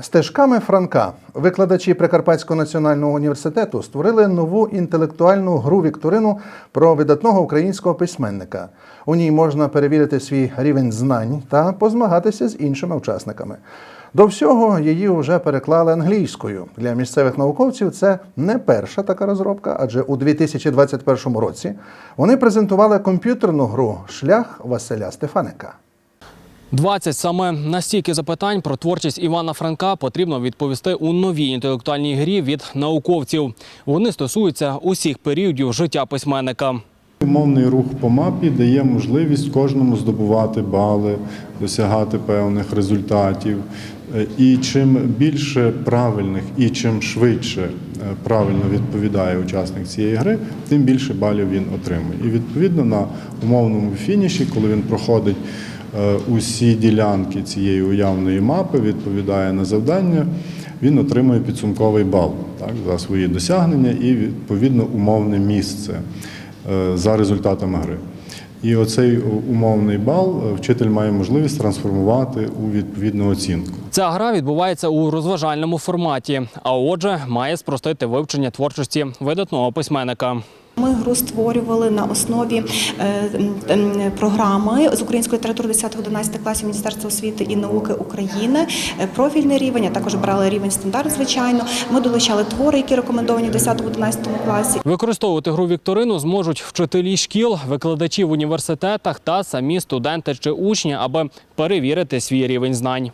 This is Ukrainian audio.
Стежками Франка викладачі Прикарпатського національного університету створили нову інтелектуальну гру вікторину про видатного українського письменника. У ній можна перевірити свій рівень знань та позмагатися з іншими учасниками. До всього її вже переклали англійською. Для місцевих науковців це не перша така розробка, адже у 2021 році вони презентували комп'ютерну гру Шлях Василя Стефаника. 20 саме настільки запитань про творчість Івана Франка потрібно відповісти у новій інтелектуальній грі від науковців. Вони стосуються усіх періодів життя письменника. Мовний рух по мапі дає можливість кожному здобувати бали, досягати певних результатів. І чим більше правильних і чим швидше е, правильно відповідає учасник цієї гри, тим більше балів він отримує. І відповідно на умовному фініші, коли він проходить усі ділянки цієї уявної мапи, відповідає на завдання, він отримує підсумковий бал так, за свої досягнення і відповідно умовне місце е, за результатами гри. І оцей умовний бал е, вчитель має можливість трансформувати у відповідну оцінку. Ця гра відбувається у розважальному форматі, а отже, має спростити вивчення творчості видатного письменника. Ми гру створювали на основі е, програми з української літератури 10-11 класів Міністерства освіти і науки України, е, профільний рівень, а також брали рівень стандарт, звичайно. Ми долучали твори, які рекомендовані в 10-11 класі. Використовувати гру вікторину зможуть вчителі шкіл, викладачі в університетах та самі студенти чи учні, аби перевірити свій рівень знань.